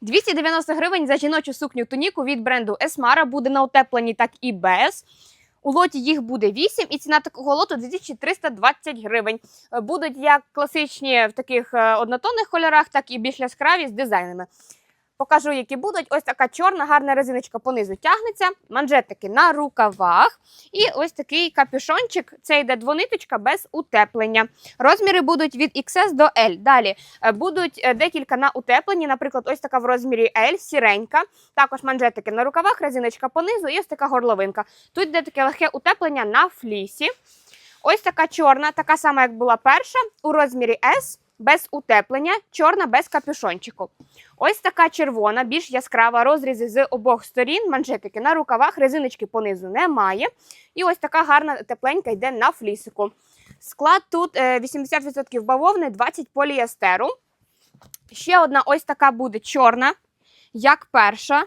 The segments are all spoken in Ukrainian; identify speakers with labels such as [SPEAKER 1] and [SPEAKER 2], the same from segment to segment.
[SPEAKER 1] 290 гривень за жіночу сукню туніку від бренду Esmara буде на утепленні, так і без. У лоті їх буде 8, і ціна такого лоту 2320 гривень. Будуть як класичні в таких е, однотонних кольорах, так і більш яскраві з дизайнами. Покажу, які будуть. Ось така чорна, гарна резиночка понизу тягнеться, манжетики на рукавах. І ось такий капюшончик. Це йде двониточка без утеплення. Розміри будуть від XS до L. Далі е, будуть е, декілька на утепленні, наприклад, ось така в розмірі L, сіренька. Також манжетики на рукавах, резиночка понизу і ось така горловинка. Тут йде таке легке утеплення на флісі. Ось така чорна, така сама, як була перша, у розмірі S, без утеплення, чорна без капюшончику. Ось така червона, більш яскрава, розрізи з обох сторін, манжетики на рукавах, резиночки понизу немає. І ось така гарна тепленька йде на флісику. Склад тут е, 80% бавовни, 20 поліестеру. Ще одна ось така буде чорна, як перша,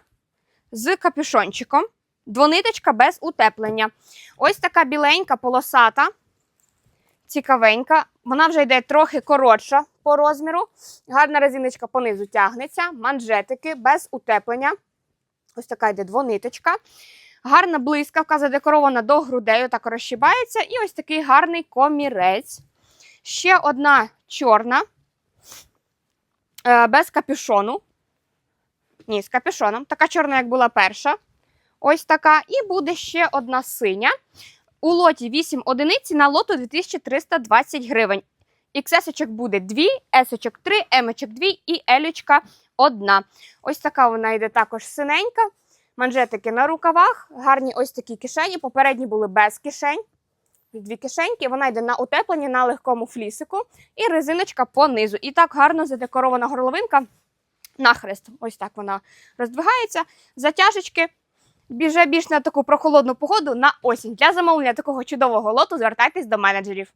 [SPEAKER 1] з капюшончиком. Двониточка без утеплення. Ось така біленька полосата, цікавенька. Вона вже йде трохи коротша по розміру. Гарна резиночка понизу тягнеться, манжетики без утеплення. Ось така йде двониточка. Гарна блискавка, задекорована до грудей, так розщибається. І ось такий гарний комірець. Ще одна чорна, е, без капюшону. Ні, з капюшоном. Така чорна, як була перша. Ось така. І буде ще одна синя. У лоті 8 одиниць на лоту 2320 гривень. XS буде 2, S 3, M 2 і L 1. Ось така вона йде також синенька. Манжетики на рукавах, гарні ось такі кишені. Попередні були без кишень. Дві кишеньки, вона йде на утепленні на легкому флісику і резиночка понизу. І так гарно задекорована горловинка нахрест. Ось так вона роздвигається. Затяжечки. Біже більш на таку прохолодну погоду на осінь. Для замовлення такого чудового лоту звертайтесь до менеджерів.